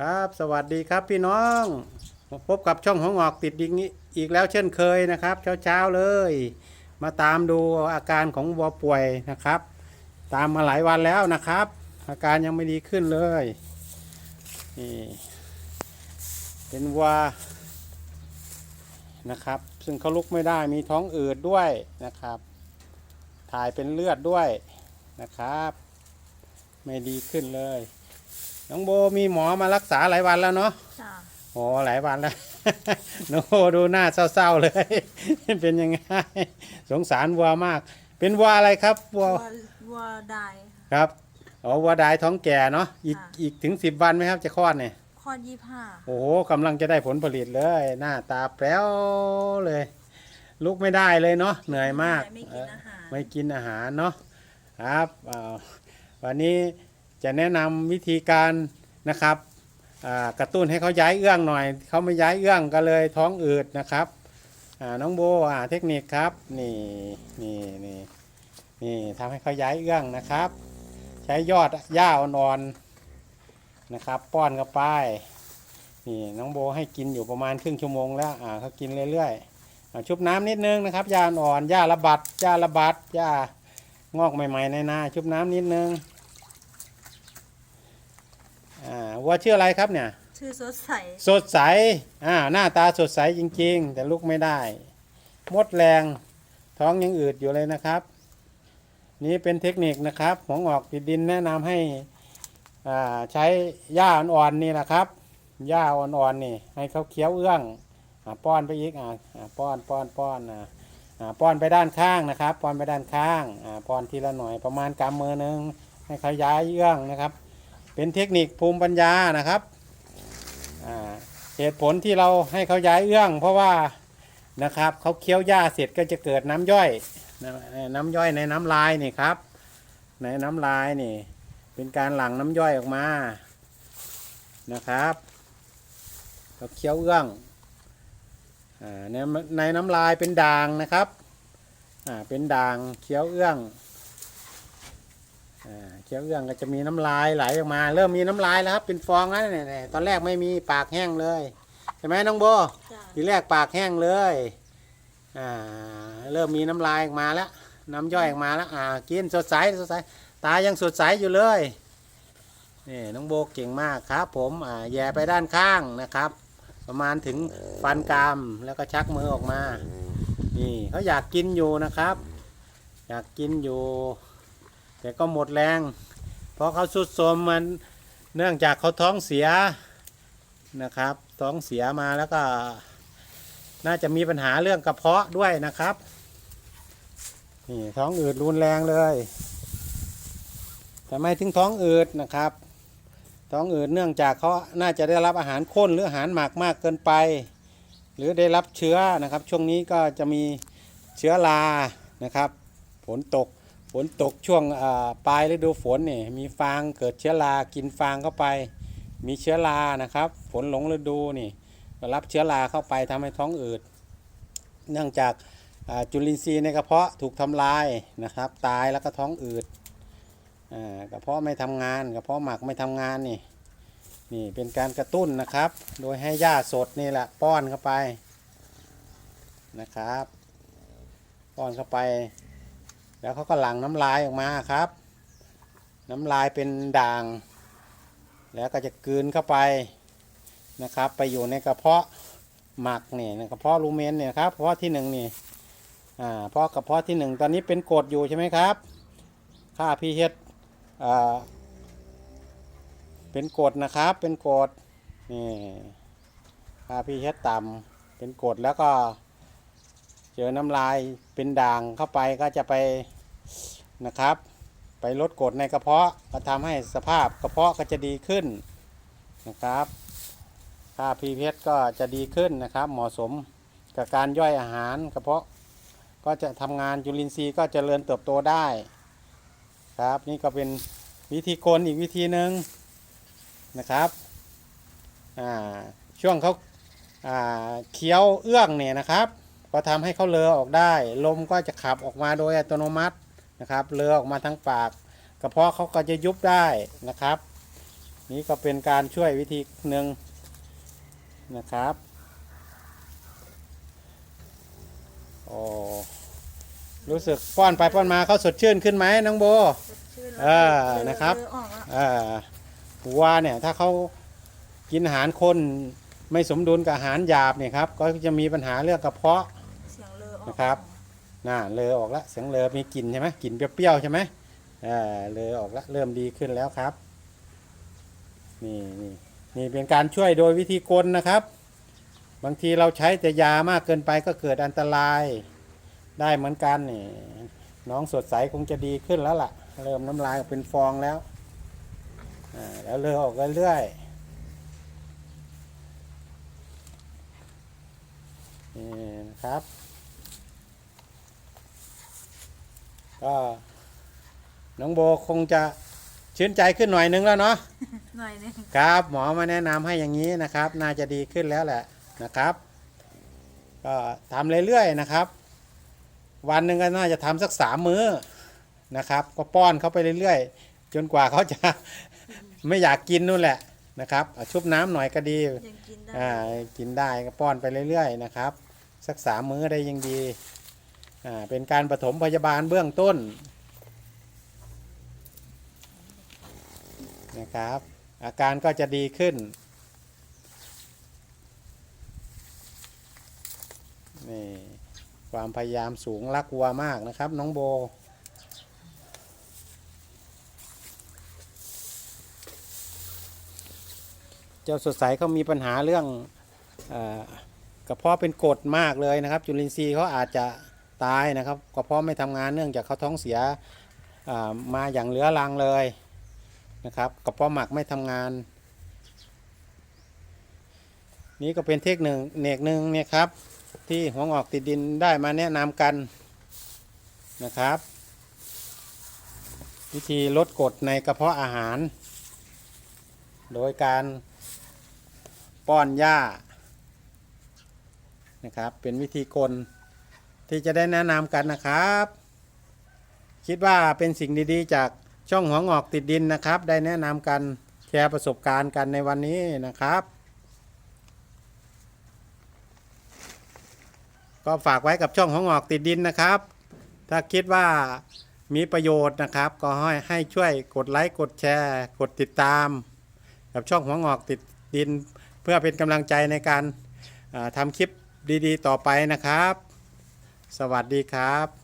ครับ สวัสดีครับพี่น้อง พบกับช่องของออกติดดิงอีกแล้วเช่นเคยนะครับ เช้าๆเลย มาตามดูอาการของวัวป่วยนะครับ ตามมาหลายวันแล้วนะครับ อาการยังไม่ดีขึ้นเลยนี่เป็นวัวนะครับ ซึ่งเขาลุกไม่ได้มีท้องอืดด้วยนะครับ ถ่ายเป็นเลือดด้วยนะครับ ไม่ดีขึ้นเลย น้องโบมีหมอมารักษาหลายวันแล้วเนาะจ้ะโอ้หลายวันแล้ว น้องโบดูหน้าเศร้าๆเลย เป็นยังไง สงสารวัวมาก เป็นวัวอะไรครับวัววัววัวได้ครับอ๋อวัวดายท้องแก่เนาะอีกค่ะอีกถึงสิบวันไหมครับ จะคลอดเนี่ย ข้อยี่ห้าโอ้โหกำลังจะได้ผลผลิตเลย หน้าตาแป๊วเลย ลุกไม่ได้เลยเนาะเหนื่อยมากไม่กินอาหาร ไม่กินอาหารเนาะครับอ่าวันนี้ จะแนะนำวิธีการนะครับกระตุ้นให้เขาย้ายเอื้องหน่อย เขาไม่ย้ายเอื้องก็เลยท้องอืดนะครับน้องโบเทคนิคครับนี่นี่นี่นี่ทำให้เขาย้ายเอื้องนะครับ ใช้ยอดหญ้าอ่อนๆนะครับ ป้อนเข้าไปนี่น้องโบให้กินอยู่ประมาณครึ่งชั่วโมงแล้วอ่าเขากินเรื่อยๆชุบน้ำนิดนึงนะครับยาอ่อนหญ้าระบัดหญ้าระบัดหญ้างอกใหม่ ๆ ในนาชุบน้ำนิดนึงอ่า วัวชื่ออะไรครับเนี่ย ชื่อสดใส สดใส อ่า หน้าตาสดใสจริง ๆ แต่ลุกไม่ได้ มดแรง ท้องยังอืดอยู่เลยนะครับ นี่เป็นเทคนิคนะครับของออกติดดินแนะนำให้ อ่า ใช้หญ้าอ่อนๆนี่นะครับ หญ้าอ่อนๆนี่ ให้เขาเคี้ยวเอื้องอ่าป้อนไปอีกอ่าอ่าป้อนป้อนป้อนอ่าอ่าป้อนไปด้านข้างนะครับ ป้อนไปด้านข้างอ่าป้อนทีละหน่อยประมาณกำมือหนึงให้เขาย้ายเยื่องนะครับ เป็นเทคนิคภูมิปัญญานะครับเหตุผลที่เราให้เขาย้ายเอื้อง เพราะว่านะครับเขาเคี้ยวหญ้าเสร็จก็จะเกิดน้ำย่อยน้ำน้ำย่อยในน้ำลายนี่ครับ ในน้ำลายนี่ เป็นการหลั่งน้ำย่อยออกมานะครับเขาเคี้ยวเอื้องอในในน้ำลายเป็นด่างนะครับเป็นด่างเคี้ยวเอื้อง อ่าเคี้ยวเอื้องก็จะมีน้ำลายไหลออกมา เริ่มมีน้ำลายแล้วครับเป็นฟองแล้วเนี่ยเนี่ยตอนแรกไม่มีปากแห้งเลยใช่ไหมน้องโบจ้ะทีแรกปากแห้งเลยอ่าเริ่มมีน้ำลายออกมาแล้วน้ำย่อยออกมาแล้วอ่ากินสดใสสดใสตายังสดใสอยู่เลยนี่น้องโบเก่งมากครับ ผมอ่าแย่ไปด้านข้างนะครับ ประมาณถึงฟันกรามแล้วก็ชักมือออกมา นี่เขาอยากกินอยู่นะครับ อยากกินอยู่ แต่ก็หมดแรง เพราะเขาสุดโทมมันเนื่องจากเขาท้องเสียนะครับ ท้องเสียมาแล้วก็ น่าจะมีปัญหาเรื่องกระเพาะด้วยนะครับนี่ท้องอืดรุนแรงเลยแต่ไม่ถึงท้องอืดนะครับ ท้องอืดเนื่องจากเขาน่าจะได้รับอาหารข้นหรืออาหารหมักมากเกินไป หรือได้รับเชื้อนะครับ ช่วงนี้ก็จะมีเชื้อรานะครับ ฝนตก ฝนตกช่วงปลายฤดูฝนนี่มีฟางเกิดเชื้อรากินฟางเข้าไป มีเชื้อรานะครับ ฝนหลงฤดูนี่รับเชื้อราเข้าไปทำให้ท้องอืด เนื่องจากจุลินทรีย์ในกระเพาะถูกทำลายนะครับ ตายแล้วก็ท้องอืดกระเพาะไม่ทำงานกระเพาะหมักไม่ทำงานนี่นี่เป็นการกระตุ้นนะครับ โดยให้หญ้าสดนี่แหละป้อนเข้าไปนะครับ ป้อนเข้าไป แล้วเขาก็หลั่งน้ำลายออกมาครับ น้ำลายเป็นด่าง แล้วก็จะกลืนเข้าไปนะครับ ไปอยู่ในกระเพาะหมักนี่ในกระเพาะรูเมนเนี่ยครับกระเพาะที่หนึ่งนี่อ่าเพราะกระเพาะที่หนึ่งตอนนี้เป็นกรดอยู่ใช่ไหมครับค่าพีเฮดอ่าเป็นกรดนะครับเป็นกรดนี่ค่าพีเอชต่ำเป็นกรดแล้วก็เจอน้ำลายเป็นด่างเข้าไปก็จะไป นะครับ ไปลดกรดในกระเพาะก็ทำให้สภาพกระเพาะก็จะดีขึ้นนะครับค่าพีเอชก็จะดีขึ้นนะครับ เหมาะสมกับการย่อยอาหารกระเพาะก็จะทำงานจุลินทรีย์ก็จเจริญเติบโตได้ครับ นี่ก็เป็นวิธีคนอีกวิธีหนึ่งนะครับช่วงเขาาเคี้ยวเอื้องเนี่ยนะครับ ก็ทำให้เขาเลอออกได้ ลมก็จะขับออกมาโดยอัตโนมัติ นะครับเลอออกมาทั้งปาก กระเพาะเขาก็จะยุบได้นะครับ นี่ก็เป็นการช่วยวิธีหนึ่งนะครับโอ้รู้สึกป้อนไปป้อนมาเขาสดชื่นขึ้นไหมน้องโบสดชื่นแล้วเออนะครับเลอออกแล้วเอ่อวัวเนี่ยถ้าเขากินอาหารคนไม่สมดุลกับอาหารหยาบเนี่ยครับ ก็จะมีปัญหาเรื่องกระเพาะเสียงเลอออกนะครับ น่าเลอออกล้วเสียงเลอมีกลิ่นใช่ไหมกลิ่นเปรี้ยวๆใช่ไหมเอ่าเลอออกล้วเริ่มดีขึ้นแล้วครับ นี่นี่นี่เป็นการช่วยโดยวิธีกลนะครับ บางทีเราใช้แต่ยามากเกินไปก็เกิดอันตรายได้เหมือนกันนี่น้องสดใสคงจะดีขึ้นแล้วล่ะ เริ่มน้ำลายออกเป็นฟองแล้วอ่าแล้วเลอออกเรื่อยๆนี่นะครับ ก็น้องโบคงจะชื่นใจขึ้นหน่อยนึงแล้วเนาะหน่อยหนึงครับ หมอมาแนะนำให้อย่างนี้นะครับ น่าจะดีขึ้นแล้วแหละนะครับ ก็ทำเรื่อยๆนะครับ วันหนึ่งก็น่าจะทำสักสามมื้อนะครับ ก็ป้อนเขาไปเรื่อยๆ จนกว่าเขาจะ ไม่อยากกินนู่นแหละนะครับอะชุบน้ำหน่อยก็ดี ยังกินได้ อ่ากินได้ก็ป้อนไปเรื่อยๆนะครับ สักสามมื้อได้ยังดีอ่า เป็นการปฐมพยาบาลเบื้องต้นนะครับ อาการก็จะดีขึ้นนี่ความพยายามสูงรักวัวมากนะครับ น้องโบเจ้าสดใสเขามีปัญหาเรื่องออกระเพาะเป็นกรดมากเลยนะครับ จุลินทรีย์เขาอาจจะ ตายนะครับกระเพาะไม่ทำงานเนื่องจากเขาท้องเสียามาอย่างเหลือรังเลยนะครับกระเพาะหมักไม่ทำงาน นี่ก็เป็นเทคนิคเนกหนึ่งเนี่ยครับ ที่หัวงอกติดดินได้มาแนะนำกันนะครับ วิธีลดกรดในกระเพาะอาหาร โดยการป้อนหญ้านะครับเป็นวิธีกล ที่จะได้แนะนำกันนะครับ คิดว่าเป็นสิ่งดีๆ จากช่องหัวงอกติดดินนะครับ ได้แนะนำกันแชร์ประสบการณ์กันในวันนี้นะครับ ก็ฝากไว้กับช่องหัวงอกติดดินนะครับ ถ้าคิดว่ามีประโยชน์นะครับ ก็ให้ให้ช่วยกดไลค์กดแชร์ กดติดตาม กับช่องหัวงอกติดดิน เพื่อเป็นกำลังใจในการาทำคลิปดีๆ ต่อไปนะครับ สวัสดีครับ